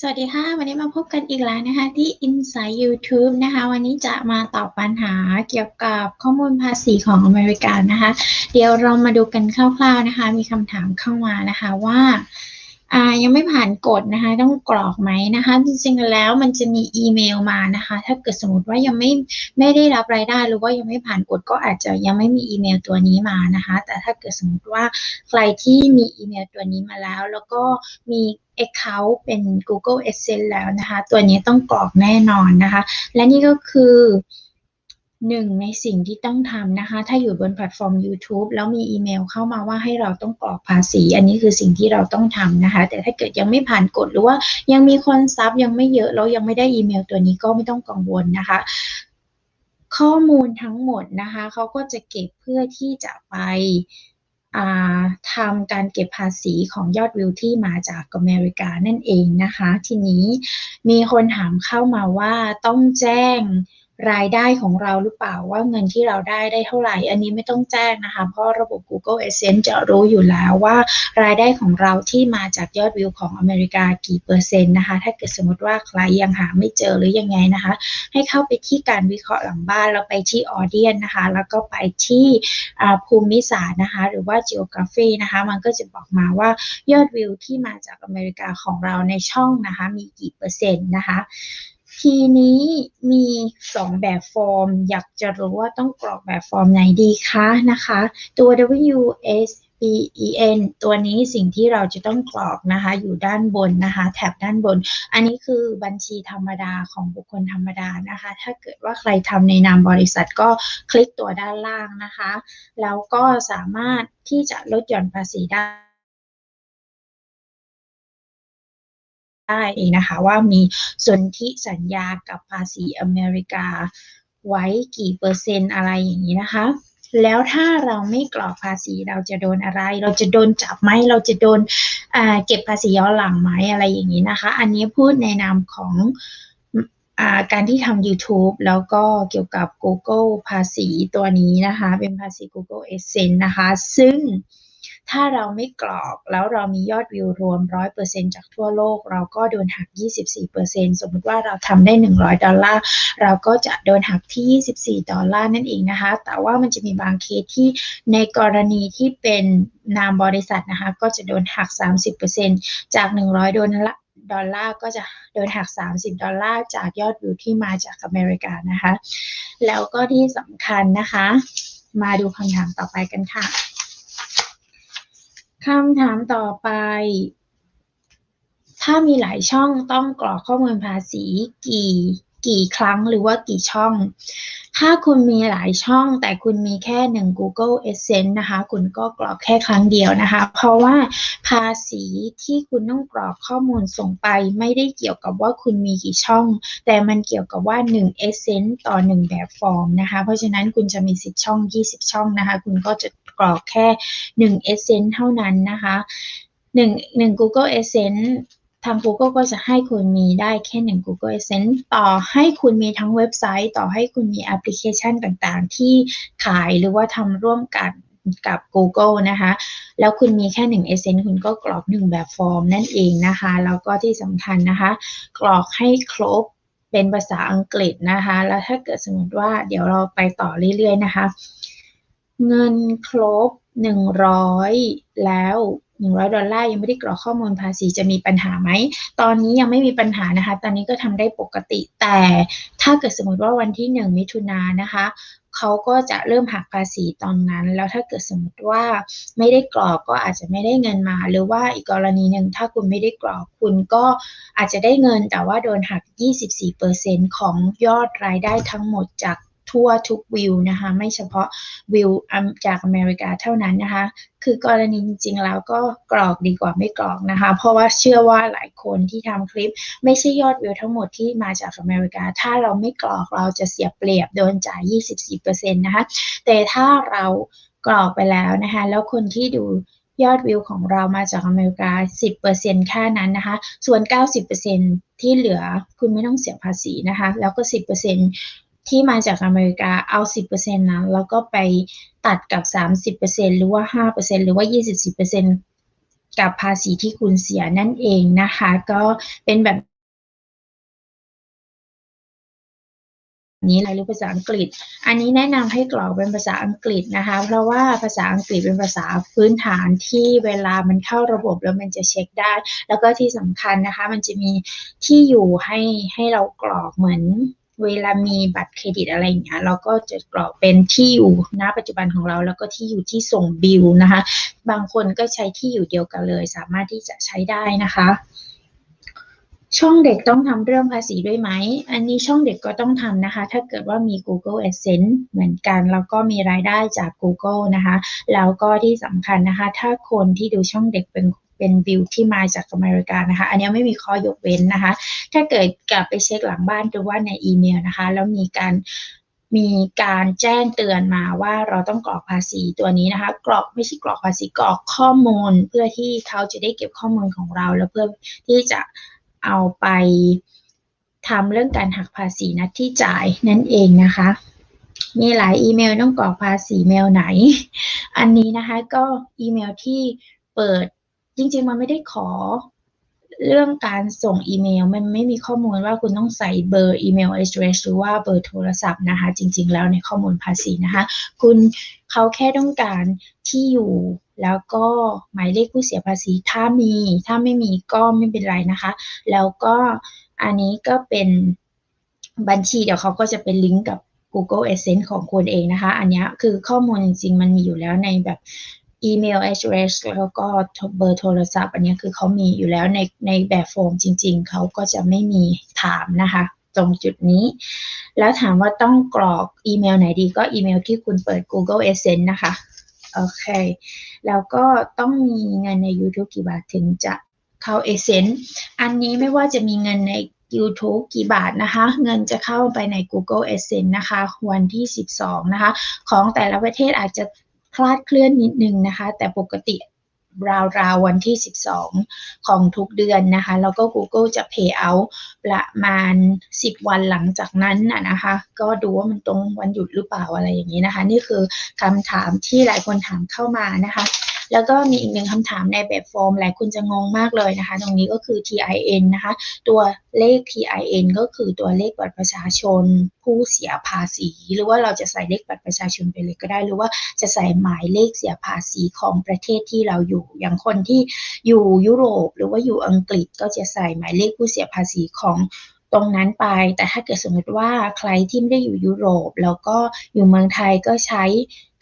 สวัสดีค่ะ วันนี้มาพบกันอีกแล้วนะคะ ที่ Inside YouTube นะคะ วันนี้จะมาตอบปัญหาเกี่ยวกับข้อมูลภาษีของอเมริกานะคะ เดี๋ยวเรามาดูกันคร่าวๆนะคะ มีคำถามเข้ามานะคะว่าอ่า ยังไม่ผ่านกฎนะคะ ต้องกรอกไหมนะคะ จริงๆแล้วมันจะมีอีเมลมานะคะ ถ้าเกิดสมมติว่ายังไม่ไม่ได้รับรายได้หรือว่ายังไม่ผ่านกฎก็อาจจะยังไม่มีอีเมลตัวนี้มานะคะ แต่ถ้าเกิดสมมติว่าใครที่มีอีเมลตัวนี้มาแล้ว แล้วก็มี Account เป็น Google Adsense แล้วนะคะ ตัวนี้ต้องกรอกแน่นอนนะคะ และนี่ก็คือ หนึ่งในสิ่งที่ต้องทำนะคะ ถ้าอยู่บนแพลตฟอร์ม YouTube แล้วมีอีเมลเข้ามาว่าให้เราต้องกรอกภาษี อันนี้คือสิ่งที่เราต้องทำนะคะ แต่ถ้าเกิดยังไม่ผ่านกฎหรือว่ายังมีคนซับยังไม่เยอะแล้วยังไม่ได้อีเมลตัวนี้ก็ไม่ต้องกังวลนะคะ ข้อมูลทั้งหมดนะคะเขาก็จะเก็บเพื่อที่จะไปทำการเก็บภาษีของยอดวิวที่มาจากอเมริกานั่นเองนะคะ ทีนี้มีคนถามเข้ามาว่าต้องแจ้ง รายได้ของเราหรือเปล่าว่าเงินที่เราได้ได้เท่าไหร่ อันนี้ไม่ต้องแจ้งนะคะ เพราะระบบ Google Adsense จะรู้อยู่แล้วว่ารายได้ของเราที่มาจากยอดวิวของอเมริกากี่เปอร์เซ็นต์นะคะ ถ้าเกิดสมมติว่าใครยังหาไม่เจอหรือยังไงนะคะ ให้เข้าไปที่การวิเคราะห์หลังบ้านแล้วไปที่ออเดียนนะคะ แล้วก็ไปที่ภูมิศาสตร์นะคะ หรือว่า geography นะคะ มันก็จะบอกมาว่ายอดวิวที่มาจากอเมริกาของเราในช่องนะคะ มีกี่เปอร์เซ็นต์นะคะ ทีนี้มีสองแบบฟอร์ม อยากจะรู้ว่าต้องกรอกแบบฟอร์มไหนดีคะนะคะ ตัว W S B E N ตัวนี้สิ่งที่เราจะต้องกรอกนะคะ อยู่ด้านบนนะคะ แถบด้านบน อันนี้คือบัญชีธรรมดาของบุคคลธรรมดานะคะ ถ้าเกิดว่าใครทำในนามบริษัทก็คลิกตัวด้านล่างนะคะ แล้วก็สามารถที่จะลดหย่อนภาษีได้ ได้นะคะว่ามีสนธิสัญญากับภาษีอเมริกาไว้กี่เปอร์เซ็นต์อะไรอย่างนี้นะคะ แล้วถ้าเราไม่กรอกภาษีเราจะโดนอะไร เราจะโดนจับไหมเราจะโดนเก็บภาษีย้อนหลังไหมอะไรอย่างนี้นะคะ อันนี้พูดในนามของการที่ทำ YouTube แล้วก็เกี่ยวกับ Google ภาษีตัวนี้นะคะ เป็นภาษี Google Adsense นะคะ ซึ่ง ถ้าเราไม่กรอกแล้วเรามียอดวิวรวม 100%จากทั่วโลก เราก็โดนหัก 24%สมมติว่าเราทำได้ 100 ดอลลาร์ เราก็จะโดนหักที่ 24 ดอลลาร์นั่นเองนะคะ แต่ว่ามันจะมีบางเคสที่ในกรณีที่เป็นนามบริษัทนะคะ ก็จะโดนหัก 30%จาก 100ดนละดอลลาร์ก็จะโดนหัก 30 ดอลลาร์จากยอดวิวที่มาจากอเมริกานะคะ แล้วก็ที่สำคัญนะคะ มาดูคำถามต่อไปกันค่ะ คำถามต่อไป ถ้ามีหลายช่องต้องกรอกข้อมูลภาษีกี่ กี่ครั้งหรือว่ากี่ช่อง ถ้าคุณมีหลายช่อง แต่คุณมีแค่หนึ่ง Google Adsense นะคะ คุณก็กรอกแค่ครั้งเดียวนะคะ เพราะว่าภาษีที่คุณต้องกรอกข้อมูลส่งไป ไม่ได้เกี่ยวกับว่าคุณมีกี่ช่อง แต่มันเกี่ยวกับว่า1 Adsense ต่อ 1 แบบฟอร์มนะคะ เพราะฉะนั้นคุณจะมี10ช่อง 20 ช่องนะคะ คุณก็จะกรอกแค่1 Adsense เท่านั้นนะคะ1 1 Google Adsense ทาง Google ก็จะให้คุณมีได้แค่1 Google Adsense ต่อให้คุณมีทั้งเว็บไซต์ ต่อให้คุณมีแอปพลิเคชันต่างๆ ที่ขายหรือว่าทำร่วมกันกับ Google นะคะ แล้วคุณมีแค่1 Adsense คุณก็กรอก 1 แบบฟอร์มนั่นเองนะคะ แล้วก็ที่สำคัญนะคะ กรอกให้ครบเป็นภาษาอังกฤษนะคะ แล้วถ้าเกิดสมมติว่าเดี๋ยวเราไปต่อเรื่อยๆนะคะ เงินครบ 100 แล้ว 100 ดอลลาร์ยังไม่ได้กรอกข้อมูลภาษีจะมีปัญหาไหม ตอนนี้ยังไม่มีปัญหานะคะ ตอนนี้ก็ทำได้ปกติ แต่ถ้าเกิดสมมติว่าวันที่ 1 มิถุนายนนะคะเขาก็จะเริ่มหักภาษีตอนนั้น แล้วถ้าเกิดสมมติว่าไม่ได้กรอกก็อาจจะไม่ได้เงินมา หรือว่าอีกกรณีหนึ่งถ้าคุณไม่ได้กรอกคุณก็อาจจะได้เงินแต่ว่าโดนหัก 24%ของยอดรายได้ทั้งหมดจาก ทั่วทุกวิวนะคะไม่เฉพาะวิวจากอเมริกาเท่านั้นนะคะ คือกรณีจริงๆแล้วก็กรอกดีกว่าไม่กรอกนะคะ เพราะว่าเชื่อว่าหลายคนที่ทำคลิป ไม่ใช่ยอดวิวทั้งหมดที่มาจากอเมริกา ถ้าเราไม่กรอกเราจะเสียเปรียบโดนจ่าย 24%นะคะแต่ถ้าเรากรอกไปแล้วนะคะ แล้วคนที่ดูยอดวิวของเรามาจากอเมริกา 10%แค่นั้นนะคะ ส่วน 90%ที่เหลือคุณไม่ต้องเสียภาษีนะคะ แล้วก็ 10% ที่มาจากอเมริกาเอา 10%นะแล้วก็ไปตัดกับ 30%หรือว่า 5%หรือว่า 24%กับภาษีที่คุณเสียนั่นเองนะคะ ก็เป็นแบบนี้หรือภาษาอังกฤษ อันนี้แนะนำให้กรอกเป็นภาษาอังกฤษนะคะ เพราะว่าภาษาอังกฤษเป็นภาษาพื้นฐานที่เวลามันเข้าระบบแล้วมันจะเช็คได้ แล้วก็ที่สำคัญนะคะ มันจะมีที่อยู่ให้ให้เรากรอกเหมือน เวลามีบัตรเครดิตอะไรอย่างเงี้ยเราก็จะกรอกเป็นที่อยู่ณปัจจุบันของเราแล้วก็ที่อยู่ที่ส่งบิลนะคะ บางคนก็ใช้ที่อยู่เดียวกันเลย สามารถที่จะใช้ได้นะคะช่องเด็กต้องทำเรื่องภาษีด้วยไหม อันนี้ช่องเด็กก็ต้องทำนะคะ ถ้าเกิดว่ามี Google Adsense เหมือนกัน แล้วก็มีรายได้จาก Google นะคะ แล้วก็ที่สำคัญนะคะ ถ้าคนที่ดูช่องเด็กเป็น เป็นวิวที่มาจากอเมริกานะคะ อันนี้ไม่มีข้อยกเว้นนะคะ ถ้าเกิดกลับไปเช็คหลังบ้านดูว่าในอีเมลนะคะ แล้วมีการมีการแจ้งเตือนมาว่าเราต้องกรอกภาษีตัวนี้นะคะ กรอกไม่ใช่กรอกภาษีกรอกข้อมูล เพื่อที่เขาจะได้เก็บข้อมูลของเรา แล้วเพื่อที่จะเอาไปทำเรื่องการหักภาษีนัดที่จ่ายนั่นเองนะคะ มีหลายอีเมลต้องกรอกภาษีเมลไหน อันนี้นะคะก็อีเมลที่เปิด จริง ๆ มันไม่ได้ขอเรื่องการส่งอีเมล มันไม่มีข้อมูลว่าคุณต้องใส่เบอร์อีเมล address หรือว่าเบอร์โทรศัพท์นะคะ จริง ๆ แล้วในข้อมูลภาษีนะคะ คุณเขาแค่ต้องการที่อยู่แล้วก็หมายเลขผู้เสียภาษีถ้ามีถ้าไม่มีก็ไม่เป็นไรนะคะ แล้วก็อันนี้ก็เป็นบัญชีเดี๋ยวเขาก็จะเป็นลิงก์กับ Google Adsense ของคุณเองนะคะ อันนี้คือข้อมูลจริงๆ มันมีอยู่แล้วในแบบ อีเมล address แล้วก็เบอร์โทรศัพท์ อันนี้คือเขามีอยู่แล้วในในแบบฟอร์มจริง ๆ เขาก็จะไม่มีถามนะคะ ตรงจุดนี้ แล้วถามว่าต้องกรอกอีเมลไหนดีก็อีเมลที่คุณเปิด Google Adsense นะคะ โอเค แล้วก็ต้องมีเงินใน YouTube กี่บาทถึงจะเข้า Adsense อันนี้ไม่ว่าจะมีเงินใน YouTube กี่บาทนะคะ เงินจะเข้าไปใน Google Adsense นะคะ วันที่ 12 นะคะ ของแต่ละประเทศอาจจะ คลาดเคลื่อนนิดนึงนะคะ แต่ปกติราวๆวันที่ 12 ของทุกเดือนนะคะ แล้วก็ Google จะ pay out ประมาณ 10 วันหลังจากนั้นนะนะคะ ก็ดูว่ามันตรงวันหยุดหรือเปล่าอะไรอย่างนี้นะคะ นี่คือคำถามที่หลายคนถามเข้ามานะคะ แล้วก็มีอีกหนึ่งคำถามในแบบฟอร์มหลายคนจะงงมากเลยนะคะ ตรงนี้ก็คือ TIN นะคะ ตัวเลข TIN ก็คือตัวเลขบัตรประชาชน ผู้เสียภาษี หรือว่าเราจะใส่เลขบัตรประชาชนไปเลยก็ได้ หรือว่าจะใส่หมายเลขเสียภาษีของประเทศที่เราอยู่ อย่างคนที่อยู่ยุโรป หรือว่าอยู่อังกฤษก็จะใส่หมายเลขผู้เสียภาษีของตรงนั้นไป แต่ถ้าเกิดสมมติว่าใครที่ไม่ได้อยู่ยุโรป แล้วก็อยู่เมืองไทยก็ใช้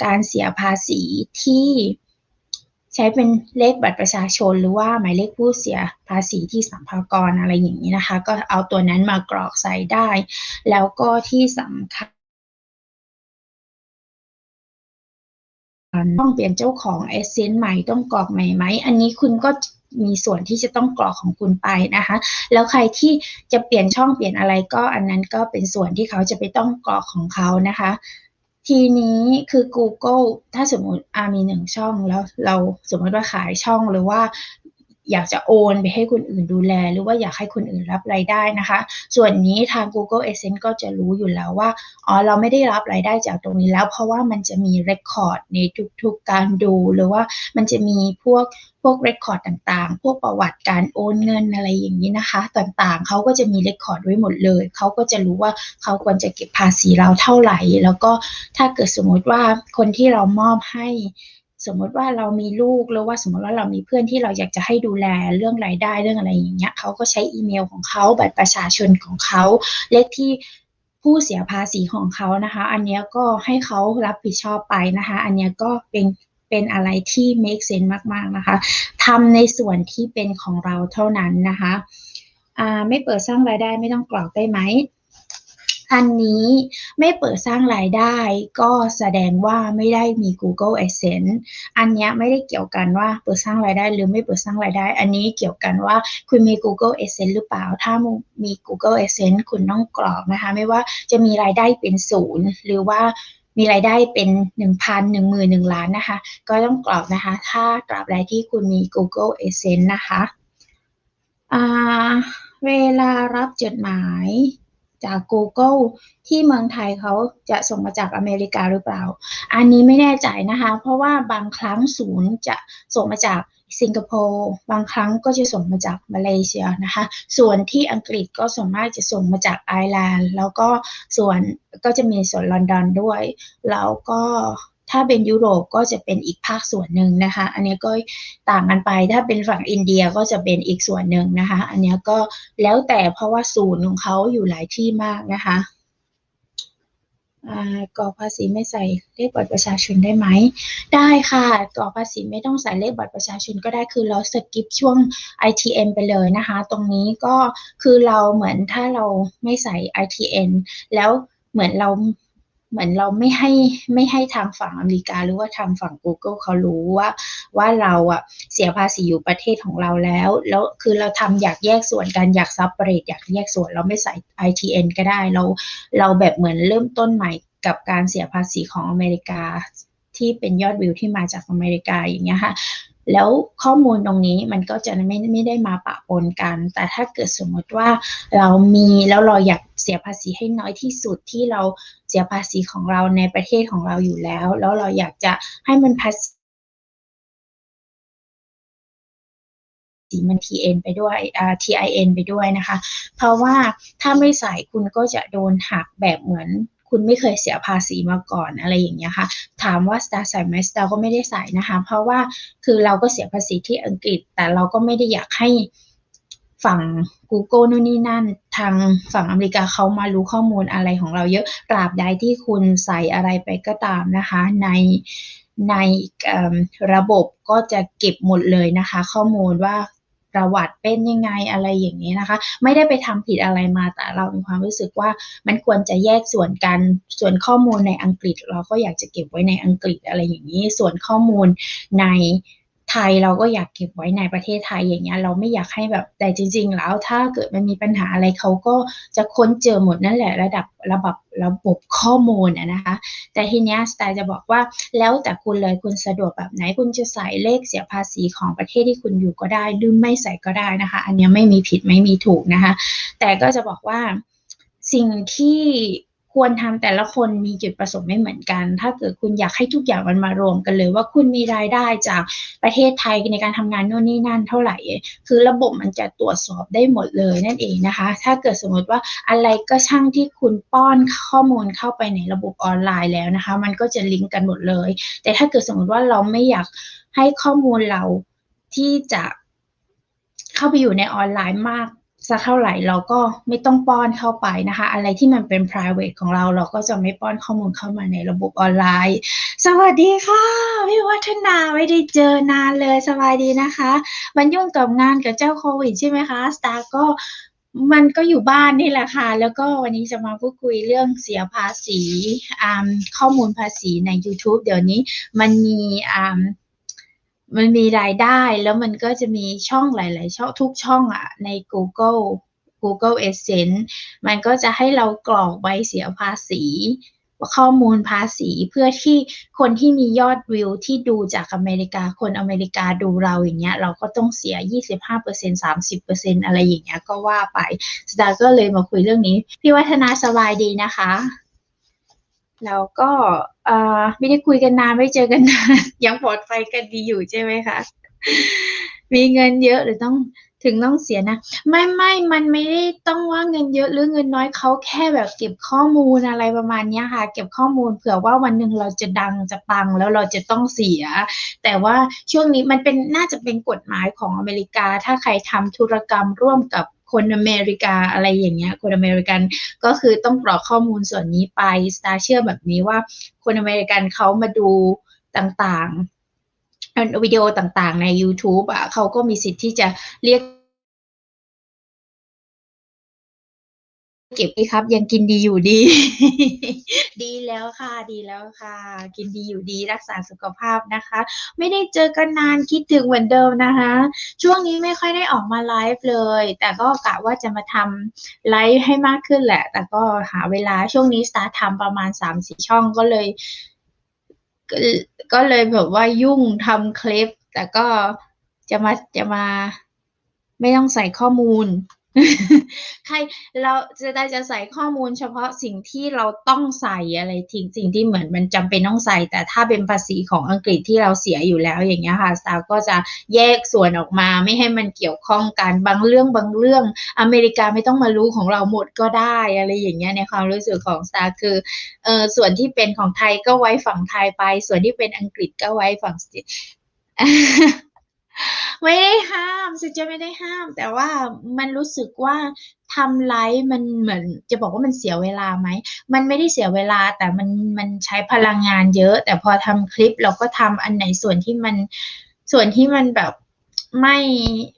การเสียภาษีที่ ใช้เป็นเลขบัตรประชาชน หรือว่าหมายเลขผู้เสียภาษีที่สัมภากรอะไรอย่างนี้นะคะ ก็เอาตัวนั้นมากรอกใส่ได้ แล้วก็ที่สำคัญต้องเปลี่ยนเจ้าของเอเซนต์ใหม่ต้องกรอกใหม่ไหม อันนี้คุณก็มีส่วนที่จะต้องกรอกของคุณไปนะคะ แล้วใครที่จะเปลี่ยนช่องเปลี่ยนอะไรก็อันนั้นก็เป็นส่วนที่เขาจะไปต้องกรอกของเขานะคะ ทีนี้คือ Google ถ้าสมมติอามีหนึ่งช่องแล้วเราสมมติว่าขายช่องหรือว่า อยากจะโอนไปให้คนอื่นดูแล หรือว่าอยากให้คนอื่นรับรายได้นะคะ ส่วนนี้ทาง Google Adsense ก็จะรู้อยู่แล้วว่าอ๋อเราไม่ได้รับรายได้จากตรงนี้แล้ว เพราะว่ามันจะมีเรคคอร์ดในทุกๆการดูหรือว่ามันจะมีพวกพวกเรคคอร์ดต่างๆ พวกประวัติการโอนเงินอะไรอย่างนี้นะคะ ต่างๆเขาก็จะมีเรคคอร์ดไว้หมดเลยเขาก็จะรู้ว่าเขาควรจะเก็บภาษีเราเท่าไหร่ แล้วก็ถ้าเกิดสมมติว่าคนที่เรามอบให้ สมมติว่าเรามีลูกหรือว่าสมมติว่าเรามีเพื่อนที่เราอยากจะให้ดูแลเรื่องรายได้เรื่องอะไรอย่างเงี้ยเขาก็ใช้อีเมลของเขาบัตรประชาชนของเขาเลขที่ผู้เสียภาษีของเขานะคะ อันนี้ก็ให้เขารับผิดชอบไปนะคะ อันนี้ก็เป็นเป็นอะไรที่ make sense มากๆนะคะทำในส่วนที่เป็นของเราเท่านั้นนะคะ ไม่เปิดสร้างรายได้ไม่ต้องกรอกได้ไหม อันนี้ไม่เปิดสร้างรายได้ ก็แสดงว่าไม่ได้มี Google Adsense อันนี้ไม่ได้เกี่ยวกันว่าเปิดสร้างรายได้หรือไม่เปิดสร้างรายได้ อันนี้เกี่ยวกันว่าคุณมี Google Adsense หรือเปล่า ถ้ามี Google Adsense คุณต้องกรอกนะคะ ไม่ว่าจะมีรายได้เป็นศูนย์หรือว่ามีรายได้เป็น 1,000 10,000 1ล้านนะคะ ก็ต้องกรอกนะคะ ถ้าตราบใดที่คุณมี Google Adsense นะคะเวลารับจดหมาย จาก Google ที่เมืองไทยเขาจะส่งมาจากอเมริกาหรือเปล่า อันนี้ไม่แน่ใจนะคะ เพราะว่าบางครั้งศูนย์จะส่งมาจากสิงคโปร์บางครั้งก็จะส่งมาจากมาเลเซียนะคะ ส่วนที่อังกฤษก็ส่วนมากจะส่งมาจากไอร์แลนด์แล้วก็ส่วนก็จะมีส่วนลอนดอนด้วย แล้วก็ ถ้าเป็นยุโรปก็จะเป็นอีกภาคส่วนหนึ่งนะคะ อันนี้ก็ต่างกันไป ถ้าเป็นฝั่งอินเดียก็จะเป็นอีกส่วนหนึ่งนะคะ อันนี้ก็แล้วแต่เพราะว่าศูนย์ของเขาอยู่หลายที่มากนะคะกรอกภาษีไม่ใส่เลขบัตรประชาชนได้ไหม ได้ค่ะกรอกภาษีไม่ต้องใส่เลขบัตรประชาชนก็ได้คือเราสกิปช่วง ITN ไปเลยนะคะ ตรงนี้ก็คือเราเหมือนถ้าเราไม่ใส่ ITN แล้วเหมือนเรา เหมือนเราไม่ให้ไม่ให้ทางฝั่งอเมริกา หรือว่าทางฝั่ง Google เขารู้ว่าว่าเราอะเสียภาษีอยู่ประเทศของเราแล้ว แล้วคือเราทำอยากแยกส่วนกันอยากซับเปรตอยากแยกส่วนเราไม่ใส่ ITN ก็ได้เราเราแบบเหมือนเริ่มต้นใหม่กับการเสียภาษีของอเมริกาที่เป็นยอดวิวที่มาจากอเมริกาอย่างเงี้ยค่ะ แล้วข้อมูลตรงนี้มันก็จะไม่ไม่ได้มาปะปนกัน แต่ถ้าเกิดสมมติว่าเรามีแล้วเราอยากเสียภาษีให้น้อยที่สุดที่เราเสียภาษีของเราในประเทศของเราอยู่แล้ว แล้วเราอยากจะให้มันภาษีมัน TN ไปด้วย TIN ไปด้วยนะคะ เพราะว่าถ้าไม่ใส่คุณก็จะโดนหักแบบเหมือน คุณไม่เคยเสียภาษีมาก่อนอะไรอย่างเงี้ยค่ะ ถามว่า Star ใส่ไหม Star ก็ไม่ได้ใส่นะคะ เพราะว่าคือเราก็เสียภาษีที่อังกฤษ แต่เราก็ไม่ได้อยากให้ฝั่ง Google นู่นนี่นั่น ทางฝั่งอเมริกาเขามารู้ข้อมูลอะไรของเราเยอะตราบใดที่คุณใส่อะไรไปก็ตามนะคะ ในในระบบก็จะเก็บหมดเลยนะคะ ข้อมูลว่า ประวัติเป็นยังไงอะไรอย่างนี้นะคะ ไม่ได้ไปทำผิดอะไรมาแต่เรามีความรู้สึกว่ามันควรจะแยกส่วนกันส่วนข้อมูลในอังกฤษ เราก็อยากจะเก็บไว้ในอังกฤษอะไรอย่างนี้ ส่วนข้อมูลใน ไทยเราก็อยากเก็บไว้ในประเทศไทยอย่างเงี้ยเราไม่อยากให้แบบแต่จริง ๆ แล้วถ้าเกิดมันมีปัญหาอะไรเขาก็จะค้นเจอหมดนั่นแหละระดับระบบระบบข้อมูลนะคะ แต่ทีเนี้ยสไตล์จะบอกว่าแล้วแต่คุณเลยคุณสะดวกแบบไหนคุณจะใส่เลขเสียภาษีของประเทศที่คุณอยู่ก็ได้หรือไม่ใส่ก็ได้นะคะ อันนี้ไม่มีผิดไม่มีถูกนะคะ แต่ก็จะบอกว่าสิ่งที่ ควรทำแต่ละคนมีจุดประสงค์ไม่เหมือนกัน ถ้าเกิดคุณอยากให้ทุกอย่างมันมารวมกันเลย ว่าคุณมีรายได้จากประเทศไทยในการทำงานโน่นนี่นั่นเท่าไหร่ คือระบบมันจะตรวจสอบได้หมดเลยนั่นเองนะคะ ถ้าเกิดสมมติว่าอะไรก็ช่างที่คุณป้อนข้อมูลเข้าไปในระบบออนไลน์แล้วนะคะ มันก็จะลิงก์กันหมดเลย แต่ถ้าเกิดสมมติว่าเราไม่อยากให้ข้อมูลเราที่จะเข้าไปอยู่ในออนไลน์มาก สักเท่าไหร่เราก็ไม่ต้องป้อนเข้าไปนะคะ อะไรที่มันเป็น private ของเราเราก็จะไม่ป้อนข้อมูลเข้ามาในระบบออนไลน์ สวัสดีค่ะพี่วัฒนาไม่ได้เจอนานเลยสบายดีนะคะมันยุ่งกับงานกับเจ้าโควิดใช่ไหมคะสตาร์ก็มันก็อยู่บ้านนี่แหละค่ะ แล้วก็วันนี้จะมาพูดคุยเรื่องเสียภาษีข้อมูลภาษีใน YouTube เดี๋ยวนี้มันมี มันมีรายได้แล้วมันก็จะมีช่องหลาย ๆ ช่องทุกช่องอะใน Google Google Adsense มันก็จะให้เรากรอกใบเสียภาษี ข้อมูลภาษีเพื่อที่คนที่มียอดวิวที่ดูจากอเมริกาคนอเมริกาดูเราอย่างเงี้ย เราก็ต้องเสีย 25% 30%อะไรอย่างเงี้ยก็ว่าไปสตาร์ก็เลยมาคุยเรื่องนี้ พี่วัฒนาสบายดีนะคะ แล้วก็ ไม่ได้คุยกันนานไม่เจอกันนานยังปลอดภัยกันดีอยู่ใช่ไหมคะมีเงินเยอะหรือต้องถึงต้องเสียนะ ไม่ไม่มันไม่ได้ต้องว่าเงินเยอะหรือเงินน้อยเขาแค่แบบเก็บข้อมูลอะไรประมาณนี้ค่ะ เก็บข้อมูลเผื่อว่าวันหนึ่งเราจะดังจะปังแล้วเราจะต้องเสีย แต่ว่าช่วงนี้มันเป็นน่าจะเป็นกฎหมายของอเมริกา ถ้าใครทำธุรกรรมร่วมกับ คนอเมริกาอะไรอย่างเงี้ย คนอเมริกันก็คือต้องกรอกข้อมูลส่วนนี้ไปสตาร์เชื่อแบบนี้ว่าคนอเมริกันเขามาดูต่างๆวิดีโอต่างๆใน YouTube อะเขาก็มีสิทธิ์ที่จะเรียก เก็บดีครับ ยังกินดีอยู่ดี ดีแล้วค่ะ ดีแล้วค่ะ กินดีอยู่ดีรักษาสุขภาพนะคะ ไม่ได้เจอกันนานคิดถึงเหมือนเดิมนะคะ ช่วงนี้ไม่ค่อยได้ออกมาไลฟ์เลย แต่ก็กะว่าจะมาทำไลฟ์ให้มากขึ้นแหละ แต่ก็หาเวลาช่วงนี้สตาร์ททำประมาณสามสี่ช่องก็เลย ก็เลยแบบว่ายุ่งทำคลิป แต่ก็จะมาจะมา ไม่ต้องใส่ข้อมูล ใครเราจะได้จะใส่ข้อมูลเฉพาะสิ่งที่เราต้องใส่อะไรทิ้งสิ่งที่เหมือนมันจำเป็นต้องใส่ แต่ถ้าเป็นภาษีของอังกฤษที่เราเสียอยู่แล้วอย่างเงี้ยค่ะสตาร์ก็จะแยกส่วนออกมาไม่ให้มันเกี่ยวข้องกันบางเรื่องบางเรื่องอเมริกาไม่ต้องมารู้ของเราหมดก็ได้อะไรอย่างเงี้ยในความรู้สึกของสตาร์คือเออส่วนที่เป็นของไทยก็ไว้ฝั่งไทยไป ส่วนที่เป็นอังกฤษก็ไว้ฝั่ง ไม่ได้ห้ามสิจะไม่ได้ห้าม แต่ว่ามันรู้สึกว่าทำไลฟ์มันเหมือน จะบอกว่ามันเสียเวลาไหม มันไม่ได้เสียเวลาแต่มันมันใช้พลังงานเยอะ แต่พอทำคลิปเราก็ทำอันไหนส่วนที่มันส่วนที่มันแบบไม่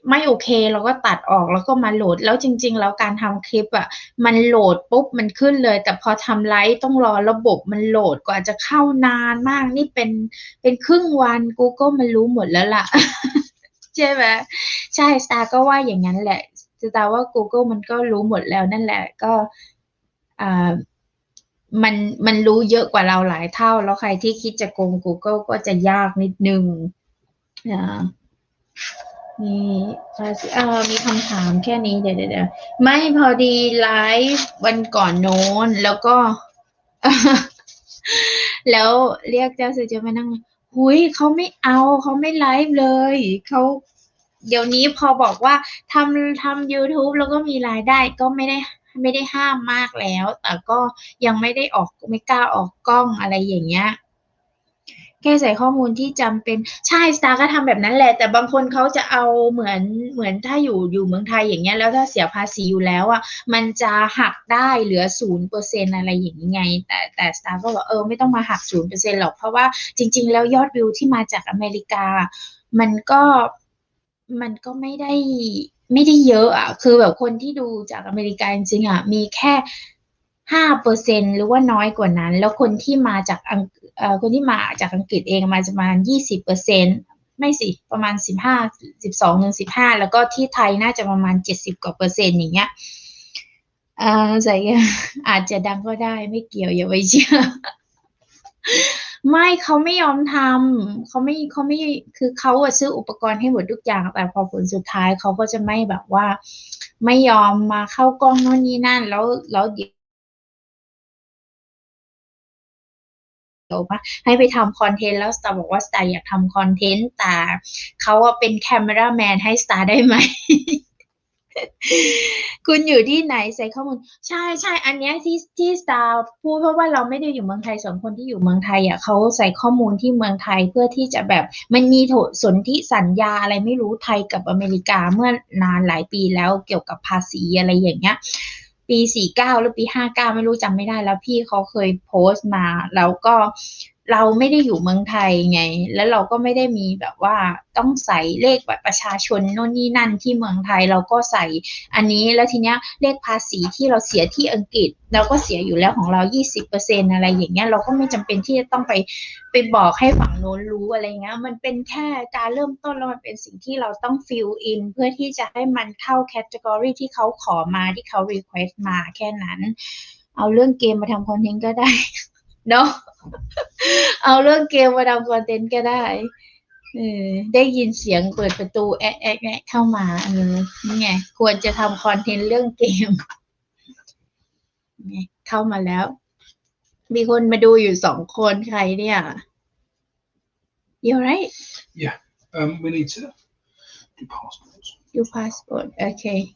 ไม่โอเคเราก็ตัดออกแล้วก็มาโหลด แล้วจริง ๆ แล้วการทำคลิปอะ่ะ มันโหลดปุ๊บมันขึ้นเลย แต่พอทำไลฟ์ต้องรอระบบมันโหลดกว่าจะเข้านานมากนี่เป็นเป็นครึ่งวัน Google มันรู้หมดแล้วล่ะ ใช่ไหมใช่สตาร์ก็ว่าอย่างนั้นแหละสตาร์ว่า Google มันก็รู้หมดแล้วนั่นแหละ ก็มันมันรู้เยอะกว่าเราหลายเท่า แล้วใครที่คิดจะโกง Google ก็จะยากนิดนึงอ่ามีเออมีคำถามแค่นี้เดี๋ยวเดี๋ยวไม่พอดีไลฟ์วันก่อนโน้น แล้วก็ แล้วเรียกเจ้าสื่อจะมานั่ง หุยเขาไม่เอาเขาไม่ไลฟ์เลยเขาเดี๋ยวนี้พอบอกว่าทำทำ YouTube แล้วก็มีรายได้ก็ไม่ได้ไม่ได้ห้ามมากแล้ว แต่ก็ยังไม่ได้ออกไม่กล้าออกกล้องอะไรอย่างเงี้ย แค่ใส่ข้อมูลที่จำเป็นใช่สตาร์ก็ทำแบบนั้นแหละ แต่บางคนเขาจะเอาเหมือนเหมือนถ้าอยู่อยู่เมืองไทยอย่างเงี้ยแล้วถ้าเสียภาษีอยู่แล้วอะมันจะหักได้เหลือศูนย์เปอร์เซ็นอะไรอย่างนี้ไง แต่แต่สตาร์ก็บอกเออไม่ต้องมาหักศูนย์เปอร์เซ็นหรอกเพราะว่าจริง ๆ แล้วยอดวิวที่มาจากอเมริกา มันก็มันก็ไม่ได้ไม่ได้เยอะอะ คือแบบคนที่ดูจากอเมริกาจริงๆอะ มีแค่ ห้าเปอร์เซ็นหรือว่าน้อยกว่านั้น แล้วคนที่มาจากอังคนที่มาจากอังกฤษเองมาประมาณยี่สิบเปอร์เซ็นไม่สิ ประมาณสิบห้าสิบสองถึงสิบห้าแล้วก็ที่ไทยน่าจะประมาณเจ็ดสิบกว่าเปอร์เซ็นต์อย่างเงี้ยอ่าใส่อาจจะดังก็ได้ไม่เกี่ยวอย่าไปเชื่อไม่เขาไม่ยอมทำเขาไม่เขาไม่คือเขาอะซื้ออุปกรณ์ให้หมดทุกอย่าง แต่พอผลสุดท้ายเขาก็จะไม่แบบว่า ไม่ยอมมาเข้ากล้องโน่นนี่นั่น แล้วแล้วเดี๋ยว โดว่าให้ไปทำคอนเทนต์แล้วสตาร์บอกว่าสตาร์อยากทำคอนเทนต์แต่เขาเป็นแคมราแมนให้สตาร์ได้ไหมคุณอยู่ที่ไหนใส่ข้อมูลใช่ใช่อันนี้ที่ที่สตาร์พูดเพราะว่าเราไม่ได้อยู่เมืองไทยสองคนที่อยู่เมืองไทยอะเขาใส่ข้อมูลที่เมืองไทยเพื่อที่จะแบบมันมีสนธิสัญญาอะไรไม่รู้ไทยกับอเมริกาเมื่อนานหลายปีแล้วเกี่ยวกับภาษีอะไรอย่างเงี้ย ปีสี่เก้าหรือปีห้าเก้าไม่รู้จำไม่ได้แล้วพี่เขาเคยโพสต์มา แล้วก็ เราไม่ได้อยู่เมืองไทยไง แล้วเราก็ไม่ได้มีแบบว่าต้องใส่เลขแบบประชาชนโน่นนี่นั่นที่เมืองไทยเราก็ใส่อันนี้แล้วทีเนี้ยเลขภาษีที่เราเสียที่อังกฤษเราก็เสียอยู่แล้วของเรา 20%อะไรอย่างเงี้ยเราก็ไม่จำเป็นที่จะต้องไปไปบอกให้ฝั่งโน้นรู้อะไรเงี้ยมันเป็นแค่การเริ่มต้นแล้วมันเป็นสิ่งที่เราต้อง fill in เพื่อที่จะให้มันเข้าแคตตากรีที่เขาขอมาที่เขา request มาแค่นั้น เอาเรื่องเกมมาทำคอนเทนต์ก็ได้ เนาะเอาเรื่องเกมมาทำคอนเทนต์ก็ได้เออได้ยินเสียงเปิดประตูแอะแอะแอะเข้ามาเออนี่ไงควรจะทำคอนเทนต์เรื่องเกมเข้ามาแล้ว มีคนมาดูอยู่สองคนใครเนี่ย You right? Yeah. Um, we need to do passports. Do passport. Okay.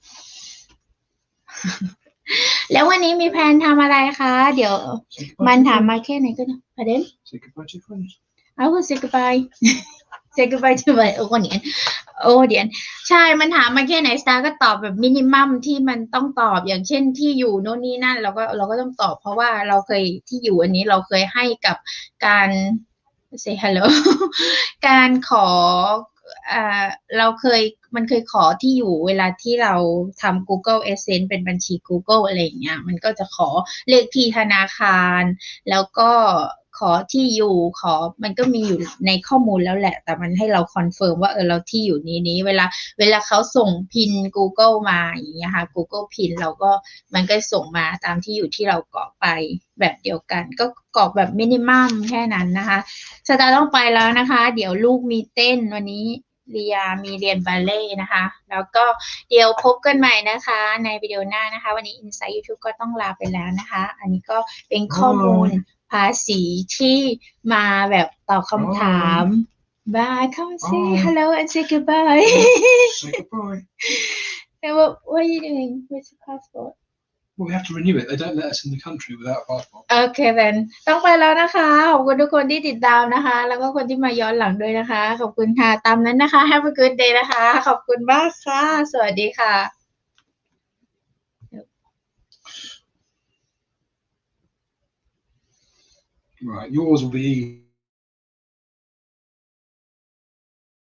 แล้ววันนี้มีแผนทำอะไรคะ เดี๋ยว Say มัน goodbye ถาม to มาแค่ไหนก็ได้ประเด็น your- Say goodbye to your friends. I will say goodbye say goodbye to my audience audience ใช่มันถามมาแค่ไหนสตาร์ก็ตอบแบบมินิมัมที่มันต้องตอบอย่างเช่นที่อยู่โน่นนี่นั่น เราก็เราก็ต้องตอบเพราะว่าเราเคยที่อยู่อันนี้เราเคยให้กับการ say hello การขออ่า เราเคยมันเคยขอที่อยู่เวลาที่เราทำ Google Essence เป็นบัญชี Google อะไรอย่างเงี้ย มันก็จะขอเลขที่ธนาคาร แล้วก็ขอที่อยู่ขอมันก็มีอยู่ในข้อมูลแล้วแหละ แต่มันให้เราคอนเฟิร์มว่าเออเราที่อยู่นี้นี้ เวลาเวลาเขาส่งพิน Google มาอย่างเงี้ยค่ะ Google พินเราก็มันก็ส่งมาตามที่อยู่ที่เรากรอกไปแบบเดียวกัน ก็กรอกแบบมินิมัมแค่นั้นนะคะสตาร์ต้องไปแล้วนะคะ เดี๋ยวลูกมีเต้นวันนี้ เรียมีเรียนบัลเล่ต์นะคะ แล้วก็เดี๋ยวพบกันใหม่นะคะ ในวิดีโอหน้านะคะ วันนี้ Inside YouTube ก็ต้องลาไปแล้วนะคะ อันนี้ก็เป็นข้อมูลภาษีที่มาแบบตอบคำถาม Bye come and say Bye. hello and say goodbye Say goodbye. Then what, what are you doing with your passport Well, we have to renew it. They don't let us in the country without a passport. โอเคเ n ต้องไปแล้วนะคะ ขอบคุณทุกคนที่ติดตามนะคะ แล้วก็คนที่มาย้อนหลังด้วยนะคะ ขอบคุณค่ะ ตามนั้นนะคะ Have a good day นะคะ ขอบคุณมากค่ะ สวัสดีค่ะ Right, yours will be